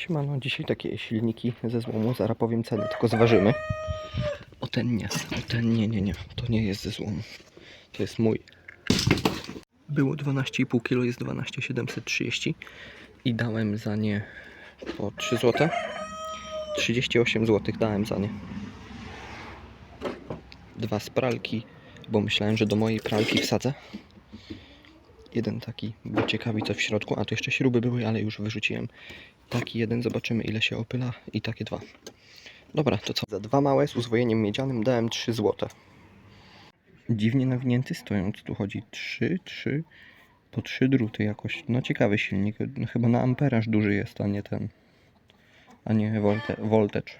Siemano, dzisiaj takie silniki ze złomu, zaraz powiem ceny, tylko zważymy. O ten nie, o ten nie, nie, nie, to nie jest ze złomu, to jest mój. Było 12,5 kg, jest 12,730 i dałem za nie po 3 zł. 38 zł dałem za nie. Dwa z pralki, bo myślałem, że do mojej pralki wsadzę. Jeden taki, bo ciekawi co w środku, a to jeszcze śruby były, ale już wyrzuciłem. Taki jeden, zobaczymy ile się opyla i takie dwa. Dobra, to co? Za dwa małe z uzwojeniem miedzianym dałem 3 zł. Dziwnie nawinięty stojąc, tu chodzi 3, 3, po 3 druty jakoś. No ciekawy silnik, no, chyba na amperaż duży jest, a nie ten, a nie volte, voltage.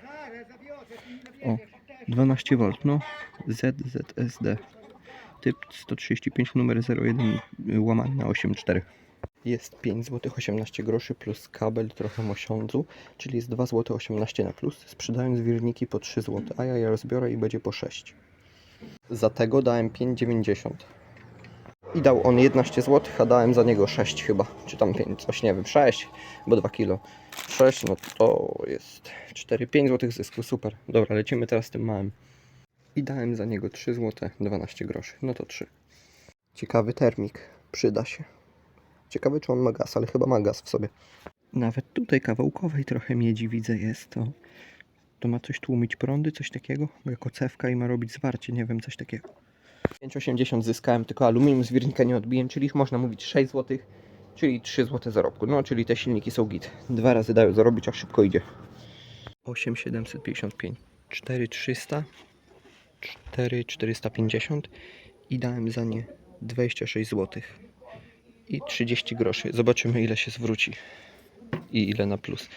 O, 12 V, no ZZSD. Typ 135, numer 01, łamany na 84. Jest 5 zł 18 groszy plus kabel trochę mosiądzu, czyli jest 2 zł 18 na plus, sprzedając wirniki po 3 zł, a ja je rozbiorę i będzie po 6. Za tego dałem 5,90. I dał on 11 zł, a dałem za niego 6 chyba, czy tam 5, coś nie wiem, 6, bo 2 kilo. 6, no to jest 4-5 zł zysku, super. Dobra, lecimy teraz tym małym. I dałem za niego 3 zł 12 groszy, no to 3. Ciekawy termik, przyda się. Ciekawe czy on ma gaz, ale chyba ma gaz w sobie. Nawet tutaj kawałkowej trochę miedzi widzę jest to. To ma coś tłumić prądy, coś takiego? Bo jako cewka i ma robić zwarcie, nie wiem, coś takiego. 5,80 zyskałem, tylko aluminium z wirnika nie odbiłem, czyli można mówić 6 zł, czyli 3 zł zarobku. No, czyli te silniki są git. Dwa razy dają zarobić, a szybko idzie. 8,755, 4,300, 4,450 i dałem za nie 26 zł i 30 groszy. Zobaczymy ile się zwróci i ile na plus.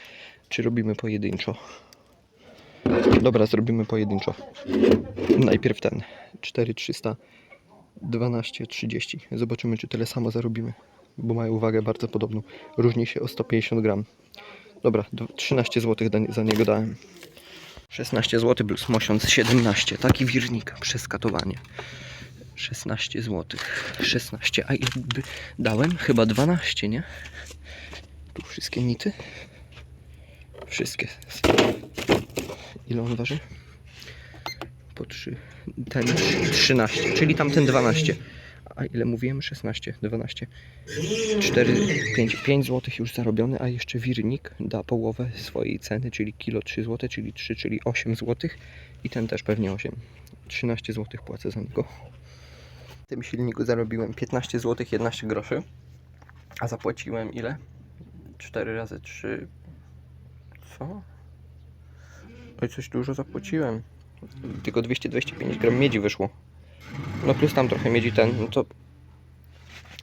Czy robimy pojedynczo? Dobra, zrobimy pojedynczo. Najpierw ten 4300 12,30. Zobaczymy, czy tyle samo zarobimy, bo mają wagę bardzo podobną. Różni się o 150 gram. Dobra, do- 13 zł za niego dałem. 16 zł plus mosiąc 17. Taki wirnik, przeskatowanie. 16 zł. 16. A ile by dałem? Chyba 12, nie? Tu wszystkie nity. Wszystkie. Ile on waży? Po 3. Ten 13, czyli tamten 12. A ile mówiłem? 16, 12. 4, 5, 5 zł już zarobione, a jeszcze wirnik da połowę swojej ceny, czyli kilo 3 zł, czyli 3, czyli 8 zł. I ten też pewnie 8. 13 zł płacę za niego. W tym silniku zarobiłem 15 zł 11 groszy. A zapłaciłem ile? 4 razy 3. Co? Oj, coś dużo zapłaciłem. Tylko 225 gram miedzi wyszło. No plus tam trochę miedzi ten, no to...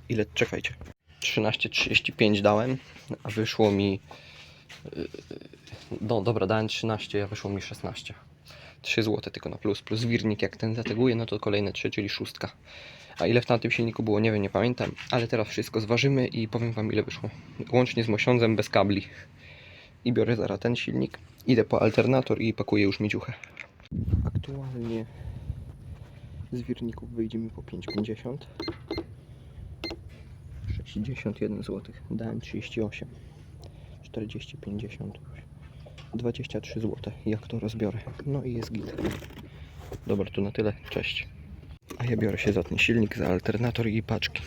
Ile? Czekajcie. 13,35 dałem, a wyszło mi... yy, No dobra, dałem 13, a wyszło mi 16. 3 zł tylko na plus. Plus wirnik jak ten zateguje, no to kolejne 3, czyli szóstka. A ile w tamtym silniku było, nie wiem, nie pamiętam. Ale teraz wszystko zważymy i powiem wam ile wyszło. Łącznie z mosiądzem, bez kabli. I biorę zaraz ten silnik. Idę po alternator i pakuję już miedziuchę. Aktualnie z wirników wyjdzie mi po 5,50. 61 zł. Dałem 38. 40, 50. 23 zł. Jak to rozbiorę? No i jest git. Dobra, to na tyle. Cześć. A ja biorę się za ten silnik, za alternator i paczki.